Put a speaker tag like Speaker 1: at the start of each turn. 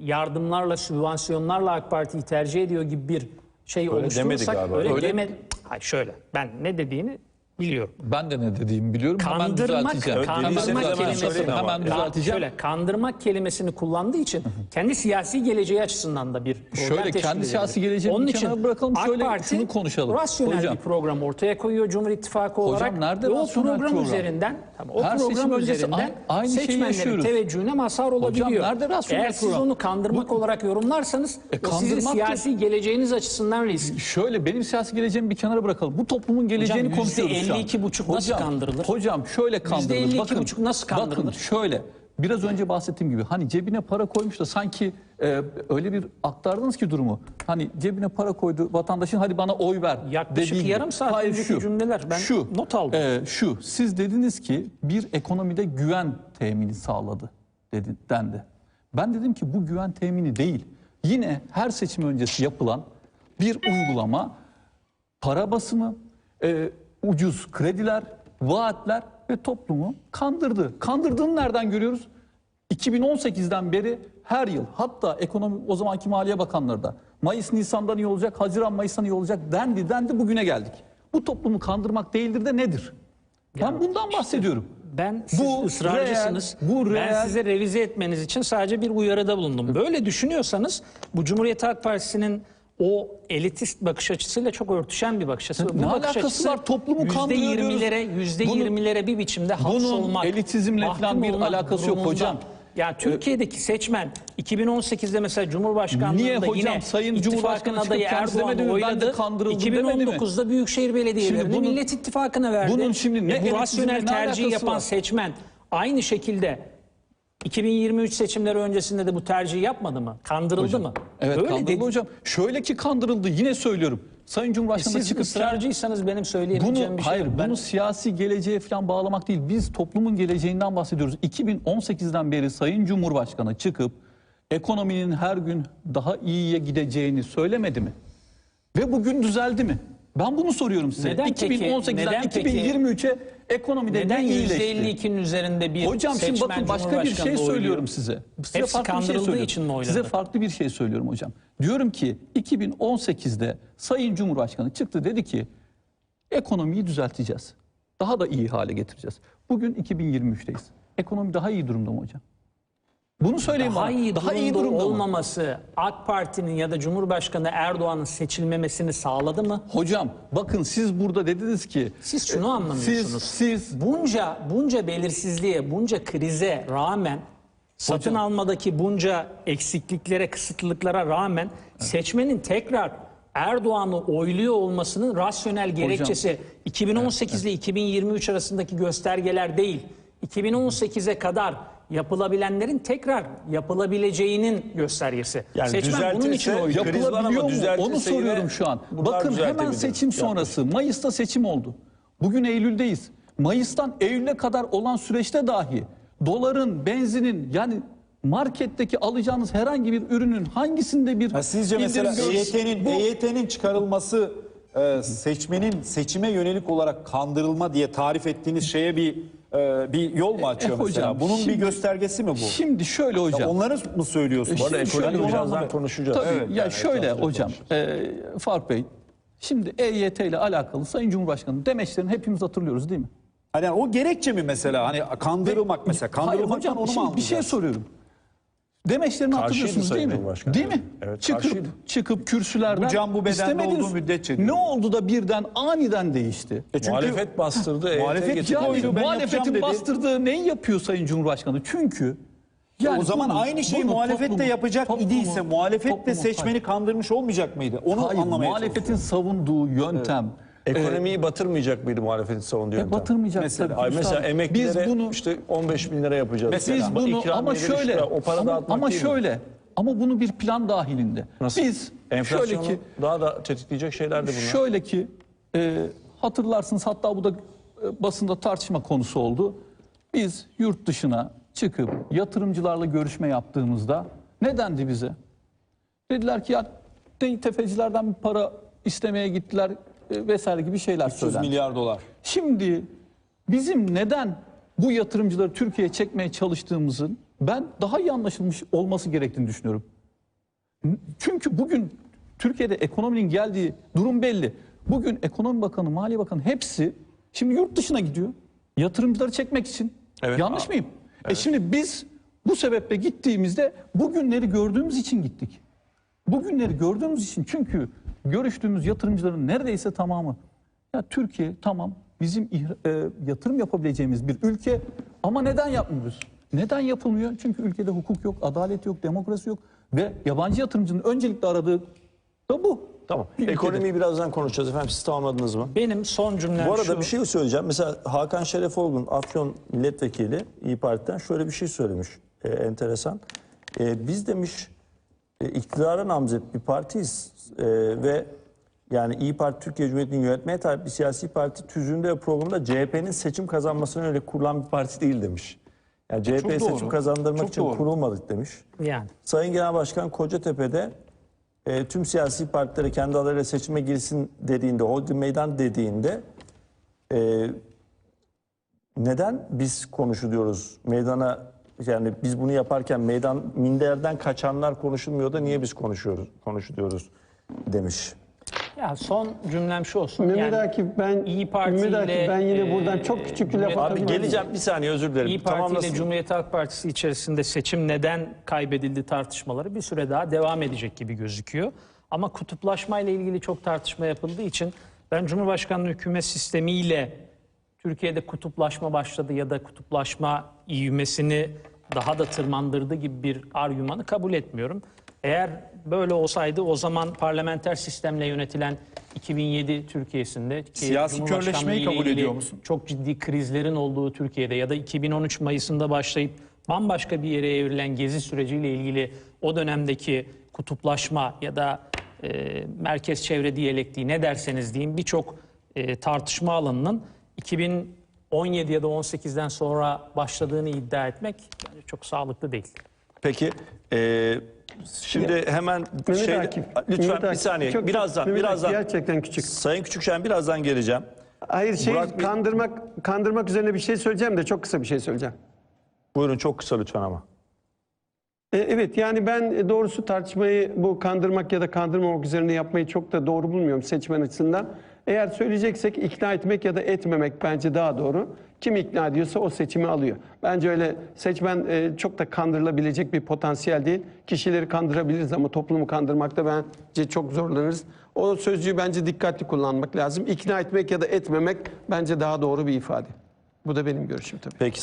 Speaker 1: yardımlarla, sübvansiyonlarla AK Parti'yi tercih ediyor gibi bir şey
Speaker 2: demedi
Speaker 1: oluşturursak
Speaker 2: galiba.
Speaker 1: öyle,
Speaker 3: Öyle-
Speaker 1: deme- Hayır şöyle ben ne dediğini biliyorum.
Speaker 3: Ben de ne dediğimi biliyorum. hemen
Speaker 1: Kandırmak,
Speaker 3: düzelteceğim.
Speaker 1: kandırmak
Speaker 2: hemen
Speaker 1: kelimesi.
Speaker 3: Hemen düzelteceğim.
Speaker 1: Şöyle kandırmak kelimesini kullandığı için kendi siyasi geleceği açısından da bir
Speaker 3: Şöyle, kendi siyasi geleceğini
Speaker 1: Onun için
Speaker 3: bırakalım,
Speaker 1: AK
Speaker 3: şöyle
Speaker 1: Parti
Speaker 3: şunu konuşalım.
Speaker 1: rasyonel
Speaker 3: Hocam.
Speaker 1: bir program ortaya koyuyor Cumhur İttifakı olarak.
Speaker 3: nerede
Speaker 1: o program,
Speaker 3: program?
Speaker 1: üzerinden tamam, o
Speaker 3: Her
Speaker 1: program üzerinden
Speaker 3: aynı-
Speaker 1: seçmenlerin teveccühüne mazhar olabiliyor.
Speaker 3: nerede rasyonel
Speaker 1: Eğer siz
Speaker 3: program?
Speaker 1: onu kandırmak olarak yorumlarsanız
Speaker 3: E,
Speaker 1: o sizin siyasi geleceğiniz açısından risk.
Speaker 3: Şöyle benim siyasi geleceğimi bir kenara bırakalım. Bu toplumun geleceğini
Speaker 1: Hocam,
Speaker 3: konuşuyoruz.
Speaker 1: %52,5 nasıl
Speaker 3: Hocam,
Speaker 1: kandırılır?
Speaker 3: Hocam şöyle kandırılır.
Speaker 1: %52,5 nasıl kandırılır?
Speaker 3: Bakın şöyle biraz önce bahsettiğim gibi hani cebine para koymuş da sanki e, öyle bir aktardınız ki durumu. Hani cebine para koydu vatandaşın hadi bana oy ver
Speaker 1: Yaklaşık
Speaker 3: dediği
Speaker 1: yarım saat önceki cümleler. Ben not aldım.
Speaker 3: e, şu siz dediniz ki bir ekonomide güven temini sağladı dedi, dendi. Ben dedim ki bu güven temini değil. Yine her seçim öncesi yapılan bir uygulama para basımı, e, ucuz krediler, vaatler ve toplumu kandırdı. Kandırdığını nereden görüyoruz? 2018'den beri her yıl hatta ekonomi o zamanki Maliye Bakanları da Mayıs Nisan'dan iyi olacak, Haziran Mayıs'tan iyi olacak dendi dendi bugüne geldik. Bu toplumu kandırmak değildir de nedir? Ben bundan bahsediyorum.
Speaker 1: Ben siz
Speaker 3: Bu
Speaker 1: ısrarcısınız.
Speaker 3: reel, bu
Speaker 1: Ben
Speaker 3: reel-
Speaker 1: size revize etmeniz için sadece bir uyarıda bulundum. Böyle düşünüyorsanız bu Cumhuriyet Halk Partisi'nin o elitist bakış açısıyla çok örtüşen bir bakış açısı.
Speaker 3: Ne
Speaker 1: Bu bakış
Speaker 3: alakası
Speaker 1: açısı
Speaker 3: var? Toplumu kandırıyor diyoruz.
Speaker 1: %20'lere, %20'lere bir biçimde hapsolmak.
Speaker 3: elitizmle
Speaker 1: mahkum
Speaker 3: falan bir alakası yok hocam.
Speaker 1: Yani Türkiye'deki seçmen 2018'de mesela Cumhurbaşkanlığında
Speaker 3: Niye hocam?
Speaker 1: yine
Speaker 3: Sayın Cumhurbaşkanı
Speaker 1: adayı Erdoğan'ı oyladı.
Speaker 3: kandırıldım demedi mi?
Speaker 1: 2019'da büyükşehir belediyelerini
Speaker 3: bunun-
Speaker 1: Millet İttifakı'na verdi.
Speaker 3: bunun şimdi ne
Speaker 1: E bu
Speaker 3: elitizmle
Speaker 1: rasyonel
Speaker 3: ne
Speaker 1: tercih yapan
Speaker 3: var?
Speaker 1: seçmen aynı şekilde 2023 seçimleri öncesinde de bu tercihi yapmadı mı? Kandırıldı mı?
Speaker 3: Evet
Speaker 1: Böyle
Speaker 3: kandırıldı
Speaker 1: dedi.
Speaker 3: hocam. Şöyle ki kandırıldı yine söylüyorum. Sayın Cumhurbaşkanı
Speaker 1: Siz
Speaker 3: çıkıp
Speaker 1: ısrarcıysanız benim söyleyebileceğim
Speaker 3: bunu
Speaker 1: bir şey
Speaker 3: hayır.
Speaker 1: Ben
Speaker 3: bunu siyasi geleceğe falan bağlamak değil. Biz toplumun geleceğinden bahsediyoruz. 2018'den beri Sayın Cumhurbaşkanı çıkıp ekonominin her gün daha iyiye gideceğini söylemedi mi? Ve bugün düzeldi mi? Ben bunu soruyorum size.
Speaker 1: Neden peki?
Speaker 3: 2018'den
Speaker 1: Neden peki?
Speaker 3: 2023'e ekonomide
Speaker 1: neden
Speaker 3: ne iyileşti?
Speaker 1: %52'nin üzerinde bir
Speaker 3: Hocam şimdi bakın başka bir şey
Speaker 1: Cumhurbaşkanı'nı oyluyor?
Speaker 3: söylüyorum size. Size
Speaker 1: Hepsi
Speaker 3: farklı bir şey söylüyorum.
Speaker 1: için mi oyladı?
Speaker 3: Size farklı bir şey söylüyorum hocam. Diyorum ki 2018'de Sayın Cumhurbaşkanı çıktı dedi ki ekonomiyi düzelteceğiz. Daha da iyi hale getireceğiz. Bugün 2023'teyiz. Ekonomi daha iyi durumda mı hocam? Bunu söyleyin
Speaker 1: daha
Speaker 3: bana.
Speaker 1: iyi
Speaker 3: daha iyi
Speaker 1: durumda
Speaker 3: mı?
Speaker 1: olmaması AK Parti'nin ya da Cumhurbaşkanı Erdoğan'ın seçilmemesini sağladı mı?
Speaker 3: Hocam bakın siz burada dediniz ki
Speaker 1: Siz şunu anlamıyorsunuz.
Speaker 3: Siz, siz
Speaker 1: bunca bunca belirsizliğe, bunca krize rağmen satın
Speaker 3: Hocam.
Speaker 1: almadaki bunca eksikliklere, kısıtlılıklara rağmen seçmenin tekrar Erdoğan'ı oyluyor olmasının rasyonel gerekçesi 2018 ile 2023 arasındaki göstergeler değil. 2018'e kadar yapılabilenlerin tekrar yapılabileceğinin göstergesi.
Speaker 2: Yani
Speaker 1: Seçmen bunun için oyluyor.
Speaker 2: Kriz var ama
Speaker 3: Yapılabiliyor mu?
Speaker 2: düzeltirse
Speaker 3: Onu soruyorum şu an.
Speaker 2: bunlar
Speaker 3: Bakın hemen
Speaker 2: düzeltebilir.
Speaker 3: seçim sonrası. Mayıs'ta seçim oldu. Bugün Eylül'deyiz. Mayıs'tan Eylül'e kadar olan süreçte dahi doların, benzinin yani marketteki alacağınız herhangi bir ürünün hangisinde bir
Speaker 4: Ha, sizce mesela EYT'nin
Speaker 3: Bu-
Speaker 4: EYT'nin çıkarılması e, seçmenin seçime yönelik olarak kandırılma diye tarif ettiğiniz şeye bir e, bir yol mu açıyor
Speaker 3: E,
Speaker 4: mesela?
Speaker 3: hocam,
Speaker 4: Bunun
Speaker 3: şimdi-
Speaker 4: bir göstergesi mi bu?
Speaker 3: Şimdi şöyle hocam.
Speaker 4: Onları mı söylüyorsunuz?
Speaker 2: Bu arada ekonomi birazdan konuşacağız.
Speaker 3: Tabii
Speaker 2: Evet,
Speaker 3: ya
Speaker 2: yani
Speaker 3: şöyle hocam e, Faruk Bey şimdi EYT ile alakalı Sayın Cumhurbaşkanı demeçlerini hepimiz hatırlıyoruz değil mi?
Speaker 4: Hani o gerekçe mi mesela? Hani kandırılmak mesela.
Speaker 3: Hayır
Speaker 4: Kandırılmaktan
Speaker 3: hocam
Speaker 4: onu mu
Speaker 3: şimdi bir şey soruyorum. Demeçlerini
Speaker 2: Karşıydı
Speaker 3: hatırlıyorsunuz değil
Speaker 2: Sayın
Speaker 3: mi?
Speaker 2: Cumhurbaşkanı.
Speaker 3: Değil mi?
Speaker 2: Evet,
Speaker 3: çıkıp
Speaker 2: karşıydı.
Speaker 3: çıkıp kürsülerden
Speaker 4: Bu can bu bedende
Speaker 3: istemediğiniz-
Speaker 4: olduğu müddetçe diyor.
Speaker 3: Ne oldu da birden aniden değişti?
Speaker 4: E çünkü
Speaker 2: Muhalefet bastırdı. EYT
Speaker 4: Muhalefet
Speaker 2: getirdi.
Speaker 3: Yani
Speaker 4: koydu, ben yapacağım
Speaker 3: muhalefetin
Speaker 4: dedi.
Speaker 3: bastırdığı neyi yapıyor Sayın Cumhurbaşkanı? Çünkü yani
Speaker 4: o zaman
Speaker 3: bunu-
Speaker 4: aynı şeyi
Speaker 3: bunu
Speaker 4: muhalefet de
Speaker 3: toplumu-
Speaker 4: yapacak
Speaker 3: toplumu-
Speaker 4: idiyse muhalefet de
Speaker 3: toplumu-
Speaker 4: seçmeni kandırmış olmayacak mıydı? Onu
Speaker 3: Hayır,
Speaker 4: anlamaya
Speaker 3: muhalefetin savunduğu yöntem
Speaker 2: Ekonomiyi batırmayacak mıydı muhalefetin savunduğu
Speaker 3: e,
Speaker 2: yöntem?
Speaker 3: batırmayacak
Speaker 4: Mesela-
Speaker 3: tabii.
Speaker 2: Ay mesela
Speaker 3: Üstadım,
Speaker 2: emeklilere
Speaker 3: biz bunu
Speaker 2: işte 15 bin lira yapacağız.
Speaker 4: Mesela.
Speaker 3: Biz bunu
Speaker 2: İkramiyeleri
Speaker 3: ama
Speaker 2: işte
Speaker 3: şöyle
Speaker 2: o para
Speaker 3: ama,
Speaker 2: dağıtmak
Speaker 3: ama
Speaker 2: değil mi?
Speaker 3: şöyle ama bunu bir plan dahilinde.
Speaker 2: Nasıl?
Speaker 3: Biz
Speaker 2: Enflasyonu
Speaker 3: şöyle ki
Speaker 2: daha da tetikleyecek şeyler de bunlar.
Speaker 3: şöyle ki e, hatırlarsınız hatta bu da e, basında tartışma konusu oldu. Biz yurt dışına çıkıp yatırımcılarla görüşme yaptığımızda ne dendi bize? Dediler ki ya de- tefecilerden bir para istemeye gittiler vesaire gibi şeyler
Speaker 4: 300
Speaker 3: söylendi.
Speaker 4: milyar dolar.
Speaker 3: Şimdi bizim neden bu yatırımcıları Türkiye'ye çekmeye çalıştığımızın ben daha iyi anlaşılmış olması gerektiğini düşünüyorum. Çünkü bugün Türkiye'de ekonominin geldiği durum belli. Bugün Ekonomi Bakanı, Maliye Bakanı hepsi şimdi yurt dışına gidiyor. Yatırımcıları çekmek için.
Speaker 2: Evet.
Speaker 3: Yanlış mıyım? E şimdi biz bu sebeple gittiğimizde bugünleri gördüğümüz için gittik. Bugünleri gördüğümüz için çünkü görüştüğümüz yatırımcıların neredeyse tamamı ya Türkiye tamam bizim e, yatırım yapabileceğimiz bir ülke ama neden yapmıyoruz? Neden yapılmıyor? Çünkü ülkede hukuk yok, adalet yok, demokrasi yok ve yabancı yatırımcının öncelikle aradığı da bu.
Speaker 2: Tamam.
Speaker 3: Bir ülkede.
Speaker 2: Ekonomiyi birazdan konuşacağız efendim. Siz tamamladınız mı?
Speaker 1: Benim son cümlem
Speaker 2: Bu arada
Speaker 1: şu.
Speaker 2: bir şey söyleyeceğim. Mesela Hakan Şerefoğlu'nun Afyon milletvekili İyi Parti'den şöyle bir şey söylemiş. Ee, enteresan. Ee, biz demiş e, iktidara namzet bir partiyiz Ee, ve yani İyi Parti Türkiye Cumhuriyeti'nin yönetmeye talip bir siyasi parti tüzüğünde ve programında CHP'nin seçim kazanmasına öyle kurulan bir parti değil demiş. Yani CHP'ye
Speaker 3: doğru.
Speaker 2: seçim kazandırmak
Speaker 3: Çok
Speaker 2: için
Speaker 3: doğru.
Speaker 2: kurulmadık demiş.
Speaker 1: Yani.
Speaker 2: Sayın Genel Başkan Kocatepe'de e, tüm siyasi partilere kendi adayla seçime girsin dediğinde, hodri meydan dediğinde e, neden biz konuşuluyoruz? Meydana yani biz bunu yaparken meydan minderden kaçanlar konuşulmuyor da niye biz konuşuyoruz, konuşuluyoruz demiş.
Speaker 1: Ya son cümlem şu olsun.
Speaker 5: Mehmet
Speaker 1: yani,
Speaker 5: Akif ben
Speaker 1: İyi Parti
Speaker 5: Mehmet Akif ben yine
Speaker 1: e,
Speaker 5: buradan çok küçük bir laf
Speaker 2: Abi geleceğim bir saniye özür dilerim.
Speaker 1: İyi Parti ile. Cumhuriyet Halk Partisi içerisinde seçim neden kaybedildi tartışmaları bir süre daha devam edecek gibi gözüküyor. Ama kutuplaşma ile ilgili çok tartışma yapıldığı için ben Cumhurbaşkanlığı hükümet sistemiyle Türkiye'de kutuplaşma başladı ya da kutuplaşma ivmesini daha da tırmandırdı gibi bir argümanı kabul etmiyorum. Eğer böyle olsaydı o zaman parlamenter sistemle yönetilen 2007 Türkiye'sinde ki
Speaker 4: Siyasi körleşmeyi kabul ediyor musun?
Speaker 1: Çok ciddi krizlerin olduğu Türkiye'de ya da 2013 Mayıs'ında başlayıp bambaşka bir yere evrilen gezi süreciyle ilgili o dönemdeki kutuplaşma ya da e, merkez çevre diyalektiği ne derseniz deyin birçok e, tartışma alanının 2017 ya da 18'den sonra başladığını iddia etmek bence çok sağlıklı değil.
Speaker 2: Peki e, şimdi hemen
Speaker 5: Mehmet
Speaker 2: şey,
Speaker 5: Akif,
Speaker 2: lütfen
Speaker 5: Mehmet
Speaker 2: bir
Speaker 5: Akif,
Speaker 2: saniye
Speaker 5: çok-
Speaker 2: birazdan
Speaker 5: Mehmet Akif
Speaker 2: birazdan
Speaker 5: gerçekten küçük.
Speaker 2: Sayın Küçükşen birazdan geleceğim.
Speaker 5: Hayır şey
Speaker 2: Burak Bey-
Speaker 5: kandırmak kandırmak üzerine bir şey söyleyeceğim de çok kısa bir şey söyleyeceğim.
Speaker 2: Buyurun çok kısa lütfen ama.
Speaker 5: E, Evet yani ben doğrusu tartışmayı bu kandırmak ya da kandırmamak üzerine yapmayı çok da doğru bulmuyorum seçmen açısından. Eğer söyleyeceksek ikna etmek ya da etmemek bence daha doğru. Kim ikna ediyorsa o seçimi alıyor. Bence öyle seçmen e, çok da kandırılabilecek bir potansiyel değil. Kişileri kandırabiliriz ama toplumu kandırmakta bence çok zorlanırız. O sözcüğü bence dikkatli kullanmak lazım. İkna etmek ya da etmemek bence daha doğru bir ifade. Bu da benim görüşüm tabii.
Speaker 2: Peki